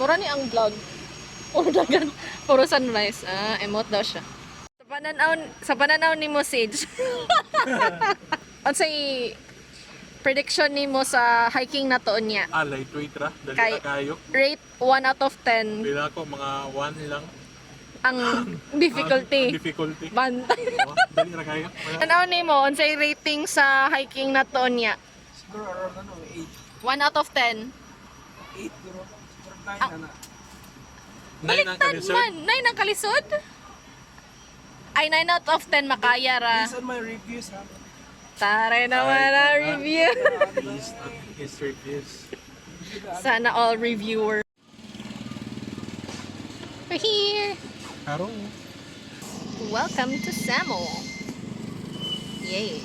Mura ni ang vlog. Puro dagan. Puro sunrise. Ah, emote daw siya. Sa pananaw, sa pananaw ni mo, Sage. Ano say prediction ni mo sa hiking na to niya? Ah, lightweight ra. Dali Kay- na kayo. Rate 1 out of 10 Pila ko, mga 1 lang. ang difficulty. Ah, difficulty. Bantay. Oh, dali na kayo. Ano ni mo, unsay rating sa hiking na to niya? Siguro around ano, 8. 1 out of 10. 8 siguro. Siguro 9 Ah. na na. Nine ang Baliktad kalisod. man. 9 ang kalisod? Ay, 9 out of 10 makaya ra. Based on my reviews ha. Tare naman ang review. His, his reviews. Sana all reviewer. We're here. Karo. Welcome to Samo. Yay.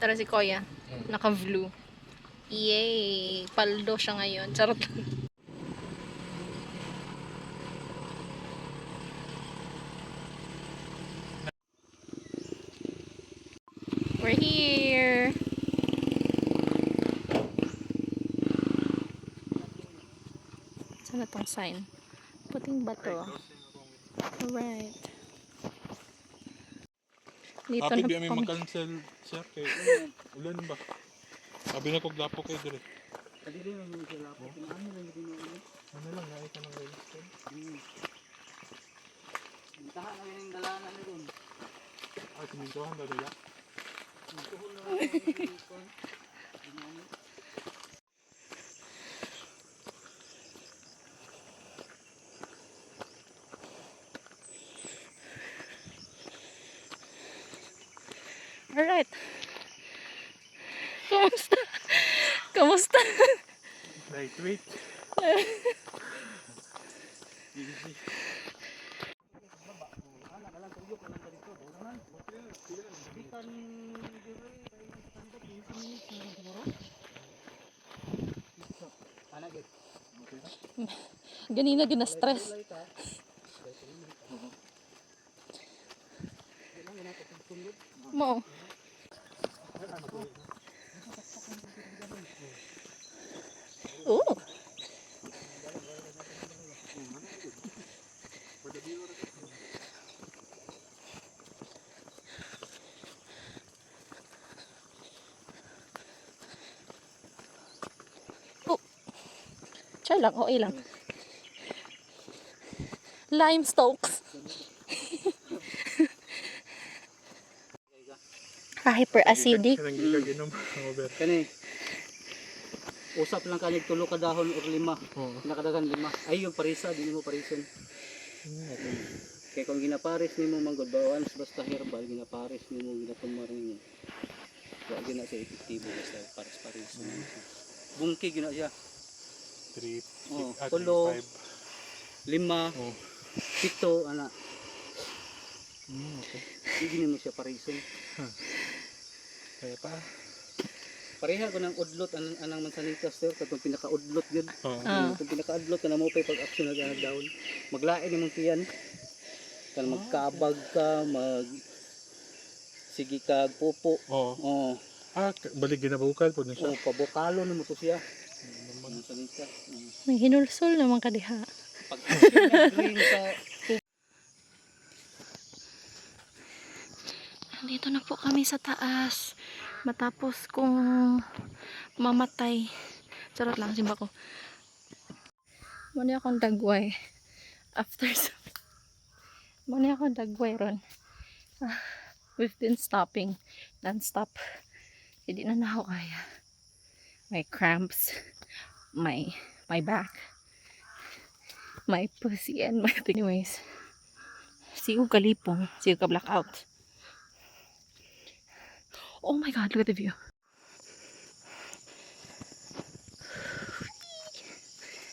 Tara si Koya. Naka-vlue. Yay! Paldo siya ngayon. Charot lang. We're here! Saan na tong sign? Puting bato. Alright. Dito Happy na di kami mag-cancel, sir. Kay, ulan ba? Sabi na ko, glapo kayo dire. Kadili na yung sila po. Ano lang yung ginagawa? Ano lang, nakita ka ng register. Tahan na yung dalanan na doon. Ah, simintuhan daw dala. Alright. Kamusta? Kamusta? Lightweight. Ganina gina-stress. Mo. Oh. Oh. Try lang, okay lang. Hyperacidic. Kanang gigaginom. Ang over. Kani usap lang kanig tulo ka dahon or lima. Oo. Nakadagan lima. Ay yung parisa, di mo parison. Kaya kung ginapares nimo manggod bawan basta herbal ginapares nimo ginatumar ninyo. Wa gina sa epektibo basta pares pares. Bungki gina siya. 3, Oo, ah, tulo. 5. Lima, Oh. pito ana. Mm, okay. Hindi mo siya parison. Kaya pa. Pareha ko ng udlot anang anang mansanitas sir katong pinaka-udlot gyud. Oo. Ah. Kung pinaka-adlot ka na mo pay pag-action na ganag daon. Maglain ni mong tiyan. Kan magkabag ka, mag sige ka pupo. Oo. Oh, Ah, k- balik ginabukal po na siya. oh pabukalo na mo to siya. May hinulsol naman ka diha. Nandito na po kami sa taas. Matapos kong mamatay. Charot lang, simba ko. Muna akong dagway. After some... Muna akong dagway ron. Ah, we've been stopping. Non-stop. Hindi na na ako kaya. My cramps. My, my back. My pussy and my... Anyways. Sigo kalipong. Sigo ka blackout. Oh my god, look at the view.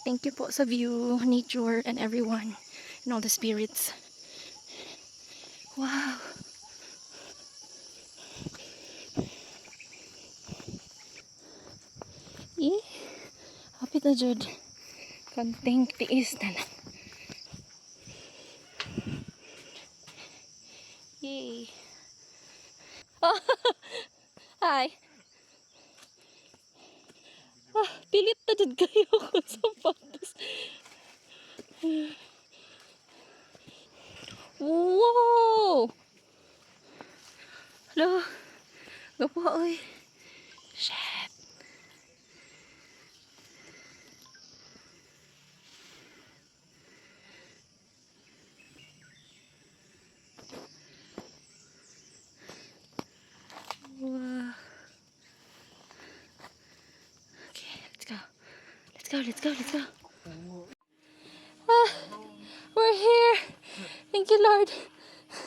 Thank you po sa view, nature, and everyone, and all the spirits. Wow. Eh, hapit na jud. Konting tiis na lang. Yay. Oh, hi. jud kayo ko sapatos. Wow! Hello. Gapo oy. Shit. Wow. Okay, let's go. Let's go, let's go, let's go. Ah, we're here. Thank you, Lord.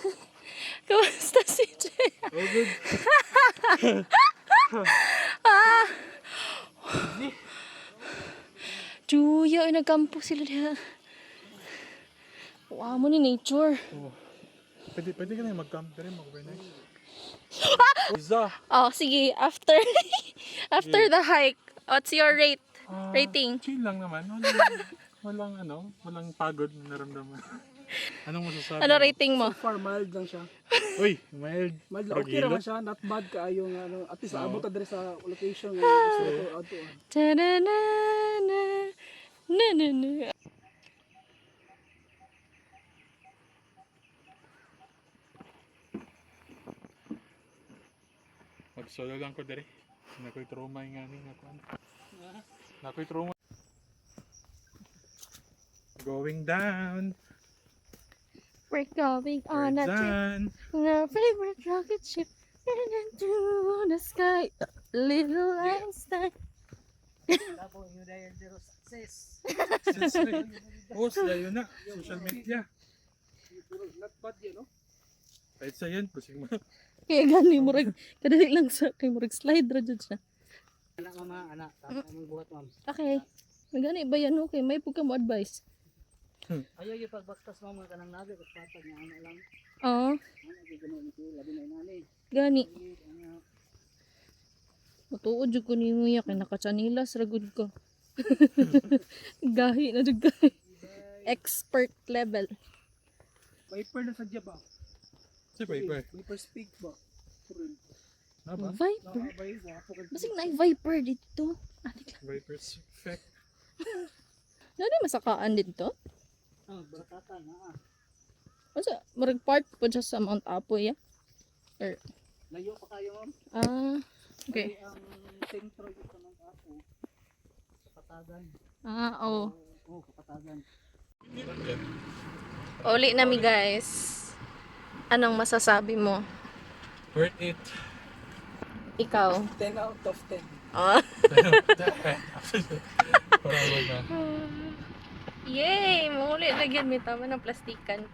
Kamusta si Jay? Oh, good. Juya, ay nagkampo sila diha. Wow mo ni nature. Oh. Pwede, pwede ka na mag-camp. Pero mag-overnight. Isa. Oh, sige, after after the hike, what's your rate? Ah, Rating. Chill lang naman. Walang, walang ano, walang pagod na naramdaman. Anong masasabi? Ano rating mo? Far mild lang siya. Uy, mild. Mild lang. Okay naman siya. Not bad kaayo nga. Ano, at least Oo. abot na sa location nga. Gusto ko to. Ato. ah. Ta-da-na-na. Na-na-na. Mag-solo lang ko dere. Nakoy trauma yung nga nga ko. Nakoy trauma. Going down. We're going We're on a trip. done. on our favorite rocket ship. And into the sky. Little Einstein. Tapos yun dahil zero success. Like, oh, sila yun na. Social media. Not bad yun, no? Kahit sa yan, pusing mo. Kaya gani mo rin. Kadali lang sa kay mo rin slide ra jud siya. Anak mama, anak. Tapos mong buhat ma'am. Okay. Magani ba yan okay? May pugka mo advice. Ayaw yung pagbaktas mo mga kanang nabi. Kasi patag nga ano lang. Oo. Ano. Gani. Matuod jud ko nimo ya kay nakachanilas ra gud ko. Gahi na jud kay. Expert level. Viper na sadya ba? Si Piper. Viper speak ba? Puril. Na ba? Viper. Basig na viper dito. Atik lang. Viper's effect. Nani masakaan dito? Ah, barakatan na ah. Asa murag part po siya sa Mount Apoy ya. Or Layo pa kayo ma'am. ah okay. Kasi ang sentro yung sa mga apo. Kapatagan. Ah, oh. Oo, kapatagan. Uli nami guys. Anong masasabi mo? Worth it. Ikaw. 10 out of 10. Ah. Parang na. Yay! Muli na gyud mi tama ng plastikan.